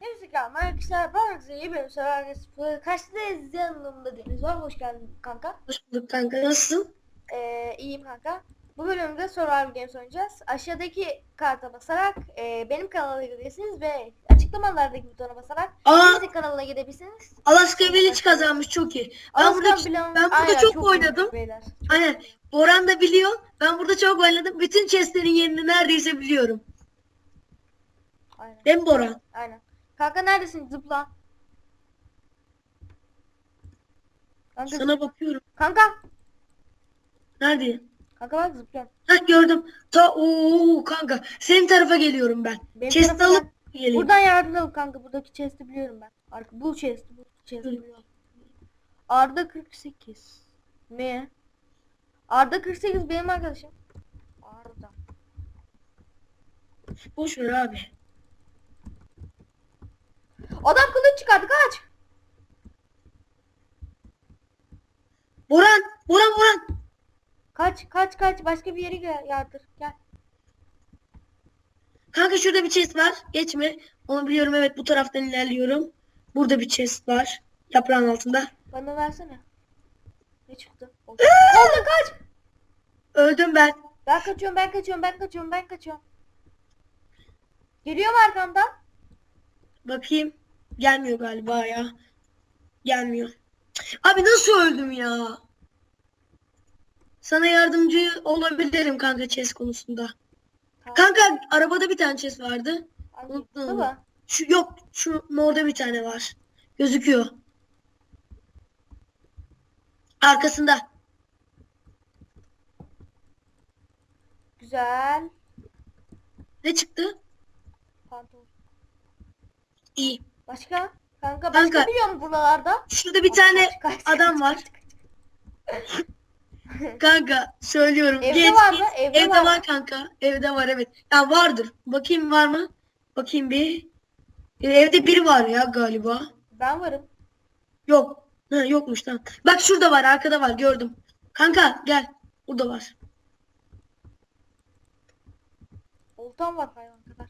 Neyse ki arkadaşlar ben size iyi bir sefer kaçtayız yanımda Deniz var hoş geldin kanka. Hoş bulduk kanka. Nasılsın? Ee, iyiyim kanka. Bu bölümde Survival Games oynayacağız. Aşağıdaki karta basarak e, benim kanalıma gidebilirsiniz ve açıklamalardaki butona basarak Aa! Deniz'in kanalına gidebilirsiniz. Alaska Village kazanmış çok iyi. Ben Alaska burada, Plan- ben burada Aynen, çok, iyi oynadım. beyler. Aynen. Boran da biliyor. Ben burada çok oynadım. Bütün chestlerin yerini neredeyse biliyorum. Aynen. Değil mi Boran? Aynen. Kanka neredesin? Zıpla. Kanka, Sana bakıyorum. kanka. Nerede? Kanka bak zıplıyorum. Heh gördüm. Ta ooo kanka. Senin tarafa geliyorum ben. Benim Chest tarafımdan- alıp geleyim. Buradan yardım al kanka. Buradaki chest'i biliyorum ben. Arka, bu chest, bu chest'i biliyorum. Arda 48. Mi? Arda 48 benim arkadaşım. Arda. Boş ver abi. Adam kılıç çıkardı kaç. Boran! Boran Boran! Kaç kaç kaç başka bir yere yardır. Gel. Kanka şurada bir chest var. Geçme. Onu biliyorum evet bu taraftan ilerliyorum. Burada bir chest var. Yaprağın altında. Bana versene. Ne çıktı? Oldu, kaç. Öldüm ben. Ben kaçıyorum ben kaçıyorum ben kaçıyorum ben kaçıyorum. Geliyor mu arkamdan? Bakayım. Gelmiyor galiba ya. Gelmiyor. Abi nasıl öldüm ya? Sana yardımcı olabilirim kanka chess konusunda. Kanka arabada bir tane chess vardı. Baba. Şu yok şu morda bir tane var. Gözüküyor. Arkasında. Güzel. Ne çıktı? Pantolon. İyi. Başka? Kanka başka Kanka. biliyor musun buralarda? Şurada bir tane Kaç, kaç, adam kaç, var. kaç, kaç. Kanka söylüyorum. Evde Geç, var mı? Evde Evde, var var, mı? kanka. Evde var evet. Ya vardır. Bakayım var mı? Bakayım bir. E, Evde biri var ya galiba. Ben varım. Yok. Ha, yokmuş tamam. Bak şurada var arkada var gördüm. Kanka gel. Burada var. Oltam var hayvan kadar.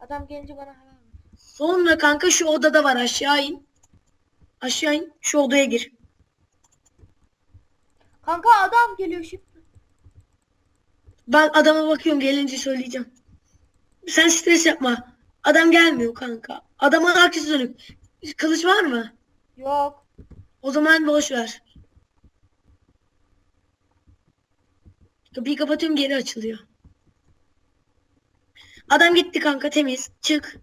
Adam gelince bana ver. Sonra kanka şu odada var aşağı in. Aşağı in. Şu odaya gir. Kanka adam geliyor şimdi. Ben adama bakıyorum gelince söyleyeceğim. Sen stres yapma. Adam gelmiyor kanka. Adamın arkası dönük. Kılıç var mı? Yok. O zaman boş ver. Kapıyı kapatıyorum geri açılıyor. Adam gitti kanka temiz. Çık.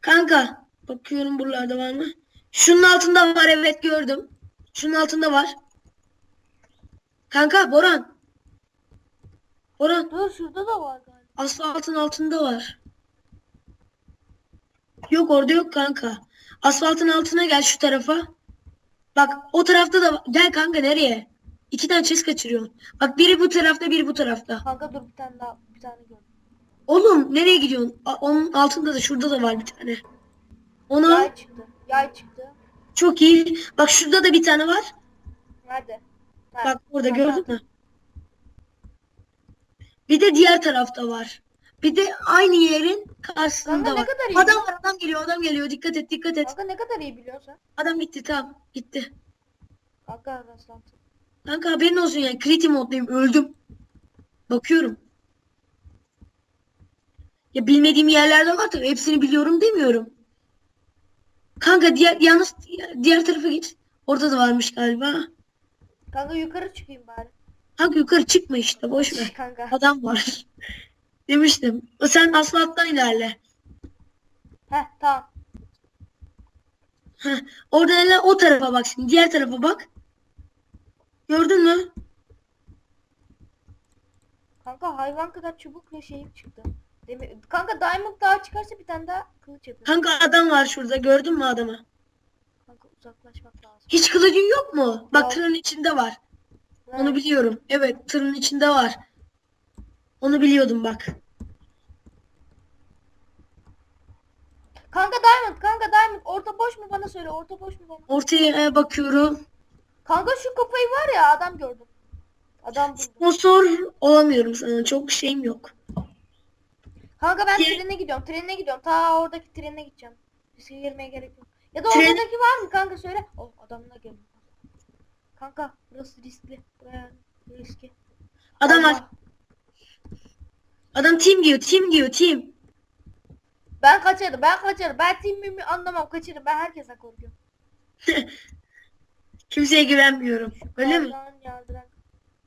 Kanka bakıyorum buralarda var mı? Şunun altında var evet gördüm. Şunun altında var. Kanka Boran. Boran Dur şurada da var galiba. asfaltın altında var. Yok orada yok kanka. Asfaltın altına gel şu tarafa. Bak o tarafta da gel kanka nereye? İki tane chest kaçırıyorsun. Bak biri bu tarafta biri bu tarafta. Kanka dur bir tane daha bir tane gördüm. Oğlum nereye gidiyorsun? A- Onun altında da şurada da var bir tane. Onu al. Yay çıktı. Yay çıktı. Çok iyi. Bak şurada da bir tane var. Nerede? Ha, Bak burada kanka. gördün mü? Bir de diğer tarafta var. Bir de aynı yerin karşısında Kanka ne var. kadar iyi. Adam var adam geliyor adam geliyor. Dikkat et dikkat et. Kanka ne kadar iyi biliyorsun. Adam gitti tamam gitti. Kanka rastlantı. Kanka haberin olsun yani kriti moddayım öldüm. Bakıyorum. Ya bilmediğim yerlerde var tabii hepsini biliyorum demiyorum. Kanka diğer yalnız diğer tarafa git. Orada da varmış galiba. Kanka yukarı çıkayım bari. Kanka yukarı çıkma işte boş ver. Kanka. Adam var. Demiştim. Sen asfalttan ilerle. Heh tamam. Heh, orada ilerle o tarafa bak şimdi. Diğer tarafa bak. Gördün mü? Kanka hayvan kadar çubukla şeyim çıktı. Demir... Kanka diamond daha çıkarsa bir tane daha kılıç yapıyorum. Kanka adam var şurada. Gördün mü adamı? Kanka uzaklaşmak lazım. Hiç kılıcın yok mu? Bak tırın içinde var. Ha, Onu biliyorum. Evet tırın içinde var. Onu biliyordum bak. Kanka diamond kanka diamond orta boş mu bana söyle orta boş mu bana. Ortaya bakıyorum. Kanka şu kafayı var ya adam gördüm. Adam buldum. Sponsor olamıyorum sana. Çok şeyim yok. Kanka ben Diğer- trene gidiyorum. Trene gidiyorum. Ta oradaki trene gideceğim. Riske girmeye gerek yok. Ya da Tren- oradaki var mı kanka söyle. Oh adamla gelin. Kanka burası riskli. Buraya riskli. Adam var. Adam team diyor. Team diyor. Team. Ben kaçarım. Ben kaçarım. Ben timimi anlamam. Kaçarım. Ben herkesten korkuyorum. Kimseye güvenmiyorum. Öyle mi? Yardıran.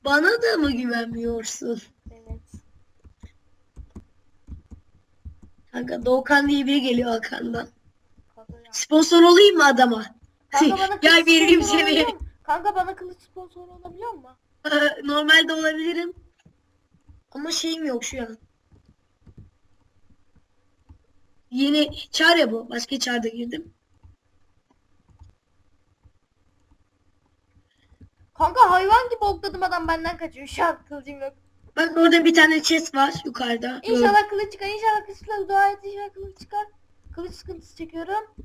Bana da mı güvenmiyorsun? Evet. Kanka Doğukan diye biri geliyor Hakan'dan. Sponsor olayım mı adama? Kanka bana Gel kılıç vereyim sponsor seni. olabiliyor mu? Kanka bana kılıç sponsor olabiliyor mu? Ee, Normalde olabilirim. Ama şeyim yok şu an. Yeni çağır ya bu. Başka çağrıda girdim. Kanka hayvan gibi okladım adam benden kaçıyor. Şu an kılıcım yok. Bak orada bir tane chest var yukarıda. İnşallah kılıç çıkar. İnşallah kılıç çıkar. Dua et inşallah kılıç çıkar. Kılıç sıkıntısı çekiyorum.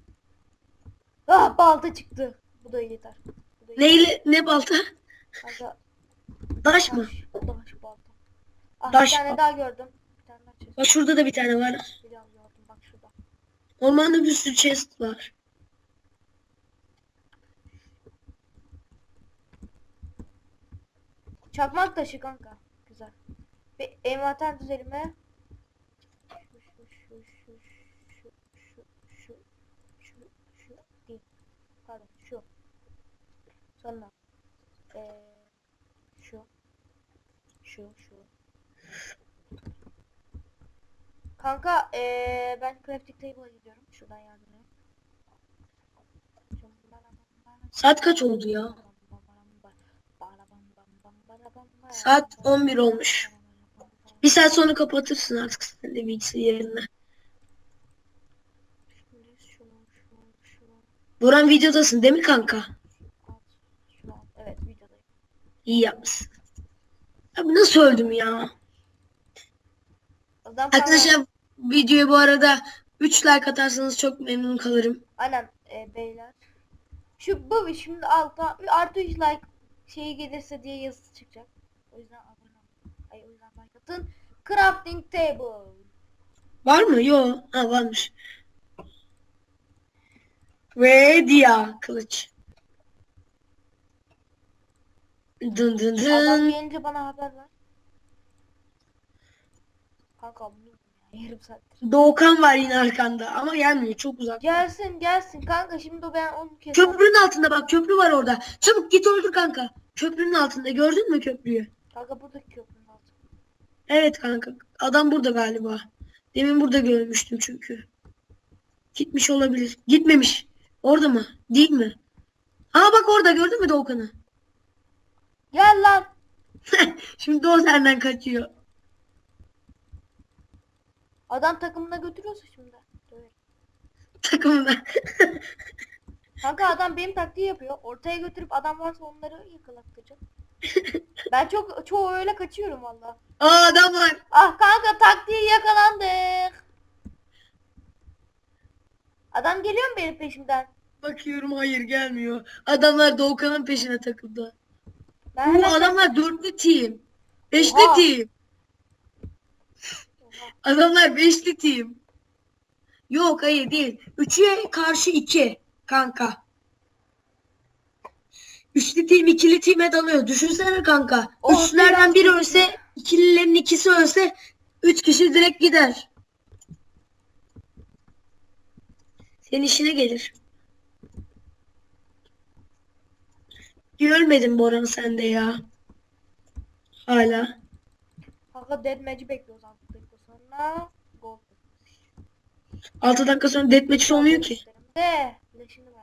Ah balta çıktı. Bu da yeter. Bu da yeter. Neyle, ne balta? Kanka Taş mı? taş, balta. Ah Taş bir tane balta. daha gördüm. Bir tane daha chest. Bak şurada da bir tane var. Biliyorum gördüm bak şurada. Ormanda bir sürü chest var. Çakmak taşı kanka. Ve envanter düzenime değil. Pardon şu. Sonra ee, şu. Şu şu. Kanka ee, ben crafting table'a gidiyorum. Şuradan yardım edeyim. Saat kaç oldu ya? Saat 11 olmuş. Bir saat sonra kapatırsın artık sen de bilgisayarını. Buran videodasın değil mi kanka? Evet videodayım. İyi yapmışsın. Abi nasıl öldüm ya? Adam Arkadaşlar videoya bu arada 3 like atarsanız çok memnun kalırım. Aynen e, beyler. Şu bu şimdi altta artı 3 like şeyi gelirse diye yazısı çıkacak. O yüzden. Ay o yüzden. Crafting table. Var mı? Yo. Ha varmış. Ve dia kılıç. Dın dın Adam dın. gelince bana haber ver. Kanka yarım saattir. Doğukan var yine arkanda ama gelmiyor çok uzak. Gelsin gelsin kanka şimdi ben onu kes. Köprünün altında bak köprü var orada. Çabuk git öldür kanka. Köprünün altında gördün mü köprüyü? Kanka buradaki altı. Evet kanka. Adam burada galiba. Demin burada görmüştüm çünkü. Gitmiş olabilir. Gitmemiş. Orada mı? Değil mi? Aa bak orada gördün mü Doğukan'ı? Gel lan. Şimdi o senden kaçıyor. Adam takımına götürüyorsa şimdi. Takımına. Kanka adam benim taktiği yapıyor. Ortaya götürüp adam varsa onları yakalattıracak. ben çok çoğu öyle kaçıyorum valla. Aa adam var. Ah kanka taktiği yakalandık. Adam geliyor mu benim peşimden? Bakıyorum hayır gelmiyor. Adamlar Doğukan'ın peşine takıldı. Ben Bu hemen- adamlar dörtlü team. Beşli Oha. team. Adamlar beşli team. Yok hayır değil. Üçe karşı iki kanka. Üçlü team ikili team'e dalıyor. Düşünsene kanka. O Üçlülerden biri ölse ikililerin ikisi ölse üç kişi direkt gider. Senin işine gelir. Bir ölmedin Boran sen de ya. Hala. Kanka dead match'i bekliyoruz 6 dakika sonra. Gol. 6 dakika sonra deathmatch olmuyor ki. De. Leşini.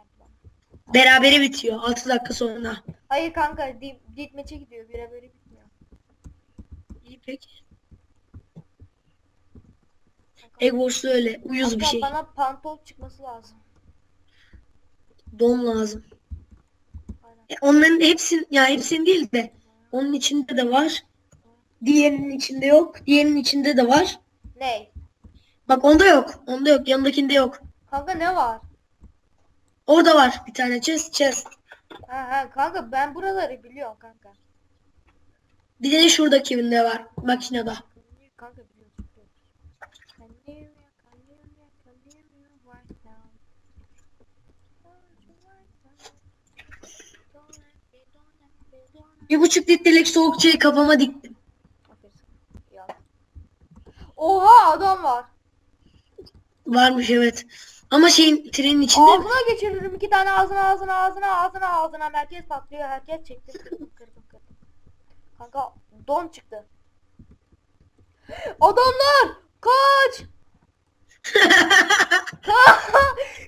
Berabere bitiyor 6 dakika sonra. Hayır kanka dead dead match'e gidiyor. Bire böyle bitmiyor. İyi peki. Egg Wars'ta öyle uyuz bir kanka şey. bana pantol çıkması lazım. Don lazım. Aynen. E, onların hepsinin ya hepsinin değil de onun içinde de var. Diğerinin içinde yok. Diğerinin içinde de var. Ney? Bak onda yok. Onda yok. Yanındakinde yok. Kanka ne var? Orada var bir tane chest chest. Ha ha kanka ben buraları biliyorum kanka. Bir de şuradaki evinde var makinede. Kanka now? Bir buçuk litrelik soğuk çayı kafama diktim. Oha adam var. Varmış evet. Ama şeyin trenin içinde? Ağzına geçiririm iki tane ağzına ağzına ağzına ağzına ağzına merkez patlıyor herkes çekti kırdım kırdım kırdım. Kanka don çıktı. Adamlar kaç.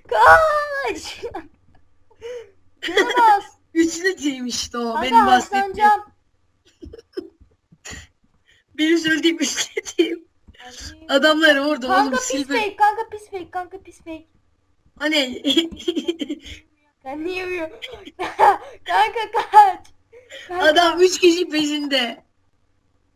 kaç. Canım az. Üç litreymiş işte o. benim Kanka bahsettiğim. hastalanacağım. Benim söylediğim üç litreyim. Adamlar orada Kanka oğlum pis silver. fake kanka pis fake kanka pis fake. Hani Sen niye uyuyorsun? kanka kaç. Kanka. adam üç kişi peşinde.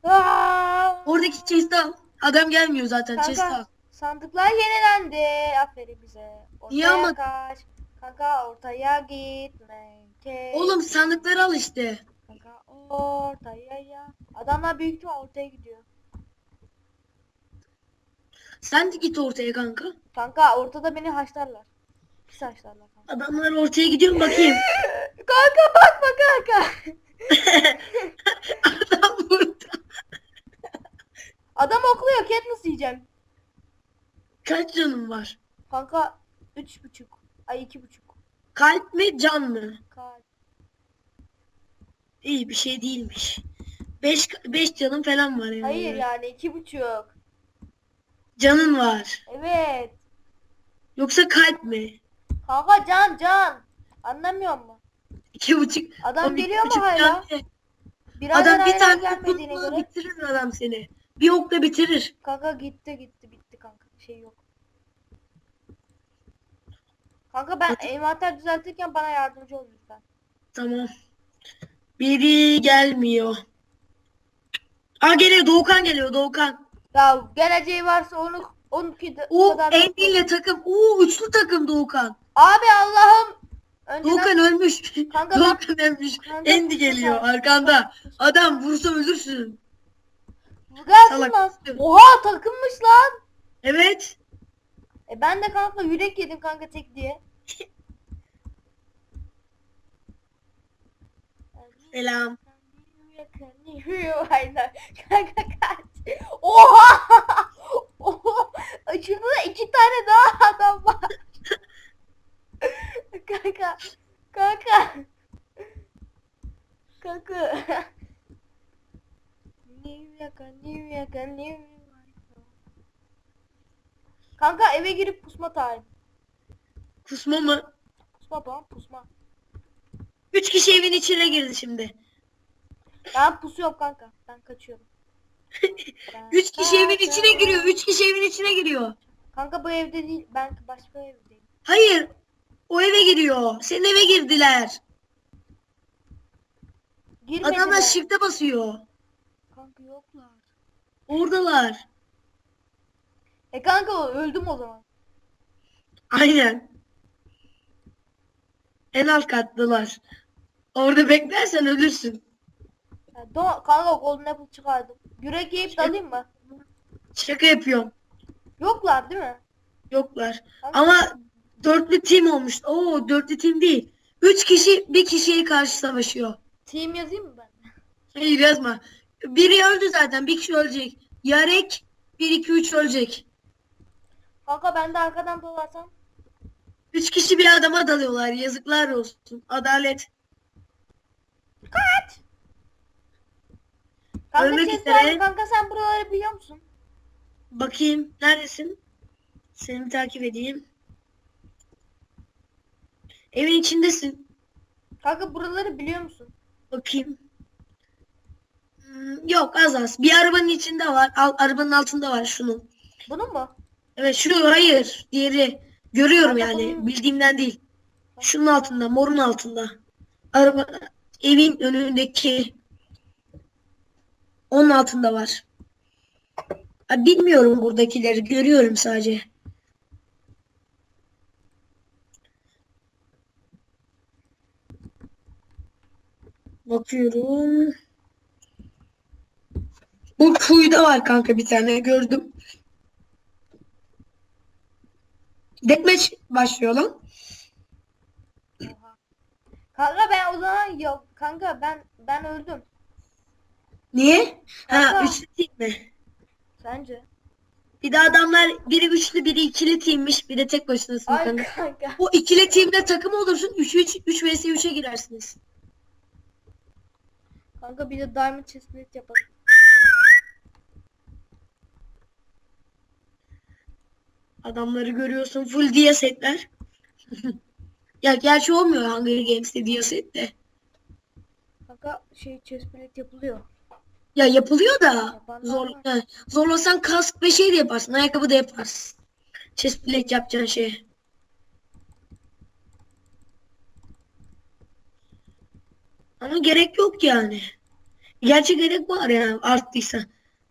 Aa! Oradaki chest'i al. Adam gelmiyor zaten chest'i al. Sandıklar yenilendi. Aferin bize. Ortaya Niye ama- kaç. Kanka ortaya gitme. Kes. Oğlum sandıkları al işte. Kanka ortaya ya. Adamlar büyük ihtimal ortaya gidiyor. Sen de git ortaya kanka. Kanka ortada beni haşlarlar. Pis haşlarlar kanka. Adamlar ortaya gidiyor mu bakayım. kanka bakma kanka. Adam burada. Adam okluyor Katniss diyeceğim. Kaç canım var? Kanka üç buçuk. Ay iki buçuk. Kalp mi can mı? Kalp. İyi bir şey değilmiş. Beş, beş canım falan var yani. Hayır yani iki buçuk. Canın var. Evet. Yoksa kalp mi? Kanka can can. Anlamıyor musun? İki buçuk. Adam O bir geliyor mu buçuk hala? can ne? Birader Adam bir hala tane gelmediğine okla göre. bitirir adam seni. Bir okla bitirir. Kanka gitti gitti bitti kanka. Şey yok. Kanka ben envanter düzeltirken bana yardımcı ol lütfen. Tamam. Biri gelmiyor. Aa geliyor Doğukan geliyor Doğukan. Ya geleceği varsa onu onunki de O Andy ile takım. Oo üçlü takım Doğukan. Abi Allah'ım. Önceden Doğukan ölmüş. Kanka Doğukan ölmüş. Kanka Andy geliyor Doğukan. arkanda. Adam vursa ölürsün. Gelsin lan. Oha takılmış lan. Evet. E ben de kanka yürek yedim kanka tek diye. Selam. Kanka kaç. Oha! Oha! Şurada da iki tane daha adam var. kanka. Kanka. Kanka. Kanka eve girip pusma time. Kusma mı? Pusma tamam pusma. Üç kişi evin içine girdi şimdi. Ben pusuyorum kanka. Ben kaçıyorum. Ben Üç kişi evin içine giriyor. Üç kişi evin içine giriyor. Kanka bu evde değil. Ben başka evdeyim. Hayır. O eve giriyor. Senin eve girdiler. Girmediler. Adamlar shift'e basıyor. Kanka yoklar. Oradalar. E kanka öldüm o zaman. Aynen. En alt kattılar. Orada beklersen ölürsün. Ya, do kanka golden apple çıkardım. Yürek yiyip dalayım mı? Şaka yapıyorum. Yoklar değil mi? Yoklar. Kanka, Ama dörtlü team olmuş. Oo dörtlü team değil. Üç kişi bir kişiye karşı savaşıyor. Team yazayım mı ben? Hayır yazma. Biri öldü zaten. Bir kişi ölecek. Yarek 1 2 3 ölecek. Kanka ben de arkadan dolarsam. Üç kişi bir adama dalıyorlar. Yazıklar olsun. Adalet. Kanka Ölmek üzere. Kanka sen buraları biliyor musun? Bakayım. Neredesin? Seni takip edeyim. Evin içindesin. Kanka buraları biliyor musun? Bakayım. Hmm, yok az az. Bir arabanın içinde var. Al, arabanın altında var şunun. Bunun mu? Evet şu hayır. Diğeri. Görüyorum Kanka yani. bunun- Bildiğimden değil. Şunun altında. Morun altında. Araba evin önündeki onun altında var. Ha, bilmiyorum buradakileri. Görüyorum sadece. Bakıyorum. Bu kuyuda var kanka bir tane gördüm. Deathmatch başlıyor lan. Kanka ben o zaman yok. Kanka ben ben öldüm. Niye? Ha Kanka. üçlü team mi? Sence? Bir de adamlar biri üçlü biri ikili teammiş bir de tek başınasın Ay kanka. kanka. O ikili teamde takım olursun 3 3 3 vs 3'e girersiniz. Kanka bir de diamond chestplate yapalım. Adamları görüyorsun full dia setler. ya gerçi olmuyor Hunger Games'te dia set de. Kanka şey chestplate yapılıyor. Ya yapılıyor da Yapanlar zor, var. he, zorlasan kask ve şey de yaparsın. Ayakkabı da yaparsın. Chestplate yapacağın şey. Ama gerek yok yani. Gerçi gerek var yani arttıysa.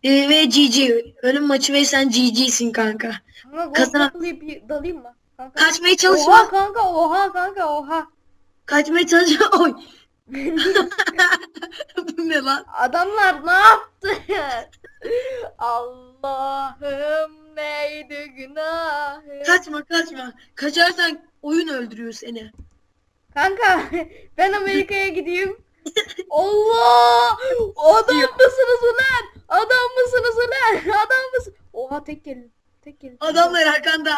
Ee, ve GG. Ölüm maçı ve sen GG'sin kanka. Kanka gol Kazanan- yapılayıp bir dalayım mı? Kanka. Kaçmaya çalışma. Oha kanka oha kanka oha. Kaçmaya çalışma. Oy. Bu ne lan? Adamlar ne yaptı? Allah'ım neydi günahım? Kaçma kaçma. Kaçarsan oyun öldürüyor seni. Kanka ben Amerika'ya gideyim. Allah! Adam mısınız ulan? Adam mısınız ulan? Adam mısın? Oha tek gelin. Tek gelin. Adamlar arkanda.